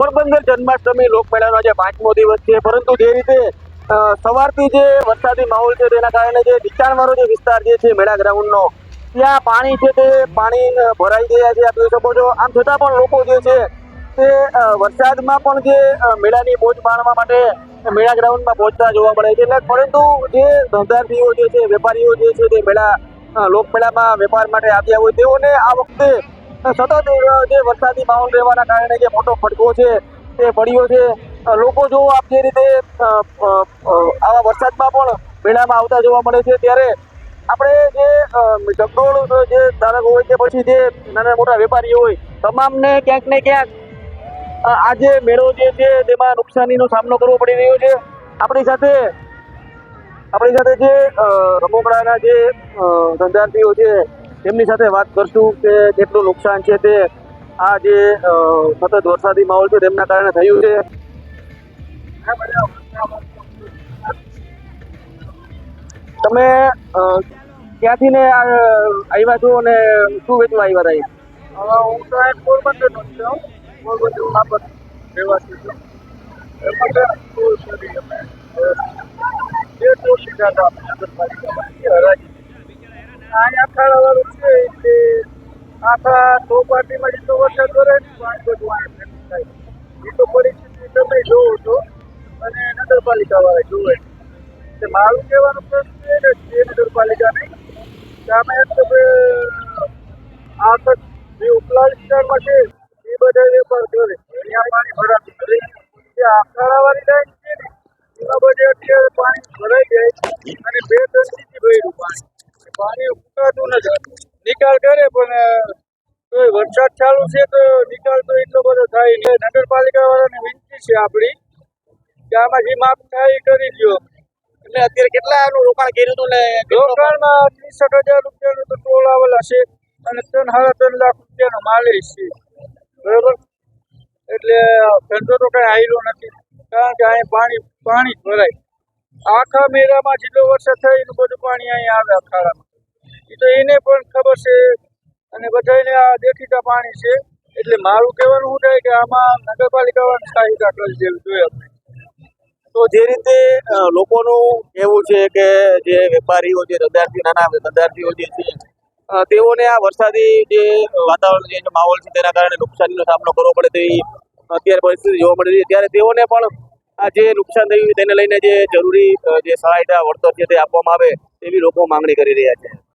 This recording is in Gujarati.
પોરબંદર જન્માષ્ટમી લોકમેળાનો આજે પાંચમો દિવસ છે. પરંતુ જે રીતે સવારથી જે વરસાદી માહોલ છે તેના કારણે જે નીચાણવાળો જે વિસ્તાર જે છે મેળા ગ્રાઉન્ડનો, ત્યાં પાણી છે તે પાણી ભરાઈ ગયા છે. આપ જોઈ શકો છો. આમ છતાં પણ લોકો જે છે તે વરસાદમાં પણ જે મેળાની મોજ માણવા માટે મેળા ગ્રાઉન્ડમાં પહોંચતા જોવા મળે છે. એટલે પરંતુ જે ધંધાર્થીઓ જે છે, વેપારીઓ જે છે તે મેળા લોકમેળામાં વેપાર માટે આવ્યા હોય તેઓને આ વખતે સતત જે વરસાદી માહોલ રહેવાના કારણે જે મોટો ફટકો છે તે પડ્યો છે. લોકો જો આપ જે રીતે આવા વરસાદમાં પણ મેળામાં આવતા જોવા મળે છે ત્યારે આપણે જે અ, જે ધારક હોય કે પછી જે નાના મોટા વેપારીઓ હોય તમામને ક્યાંક ને ક્યાંક આ જે મેળો જે છે તેમાં નુકસાનીનો સામનો કરવો પડી રહ્યો છે. આપણી સાથે આપણી સાથે જે રમકડાના જે ધંધાર્થીઓ છે તેમની સાથે વાત કરશું કે કેટલું નુકસાન છે તે આ જે સતત વરસાદી માહોલ છે તેમના કારણે થયું છે. તમે ક્યાંથી ને આવ્યા છો અને શું વેચવા આવ્યા હતા હું તો પોરબંદરનો છું. પોરબંદર રહેવાસી છું. અહીંયા ખાડાવાળું છે એટલે આખા ચોપાટીમાં જેટલો વરસાદ વરે પાણી બધું ભેગું થાય. એ તો પરિસ્થિતિ તમે જોવો છો, અને નગરપાલિકાવાળા જોવે એટલે મારું કહેવાનું પ્રશ્ન એ છે નગરપાલિકાને કે અમે તો આ તો જે ઉપલા વિસ્તારમાં છે, એ બધા વેપાર કરે. ત્યાં પાણી ભરાતું જે આખાડાવાળી લાઈન છે ને, એમાં બધે પાણી ભરાઈ જાય અને બે ત્રણ ભર્યું પાણી. પાણી ઉકાતું નથી નિકાલ કરે પણ વરસાદ ચાલુ છે તો નિકાલ તો એટલો બધો થાય નહીં. નગરપાલિકાવાળાને વિનંતી છે આપણી કે આમાં જે માપ થાય એ કરી દો એટલે અત્યારે કેટલાનું રોકાણ કર્યું હતું ને રોકાણમાં ત્રીસઠ હજાર રૂપિયાનું તો ટોલ આવેલા છે અને ત્રણ સાડા ત્રણ લાખ રૂપિયાનો માલે છે. બરોબર? એટલે ધંધો તો કઈ આવેલો નથી. કારણ કે અહીંયા પાણી પાણી ભરાય. આખા મેળામાં જેટલો વરસાદ થાય એનું બધું પાણી અહીંયા આવે અખાડામાં તો એને પણ ખબર છે. અને બધાને આ દેખીતા પાણી છે. એટલે મારું કહેવાનું શું થાય કે આમાં નગરપાલિકાવાળાને સહાયતા દાખલ જેવું જોઈએ આપણે. તો જે રીતે લોકોનું કહેવું છે કે જે વેપારીઓ જે ધંધાર્થી નાના ધંધાર્થીઓ જે છે તેઓને આ વરસાદી જે વાતાવરણ જે માહોલ છે, તેના કારણે નુકસાનીનો સામનો કરવો પડે તેવી અત્યારે પરિસ્થિતિ જોવા મળી રહી છે. ત્યારે તેઓને પણ આ જે નુકસાન થયું તેને લઈને જે જરૂરી જે સહાયતા, વળતર છે, તે આપવામાં આવે તેવી લોકો માંગણી કરી રહ્યા છે.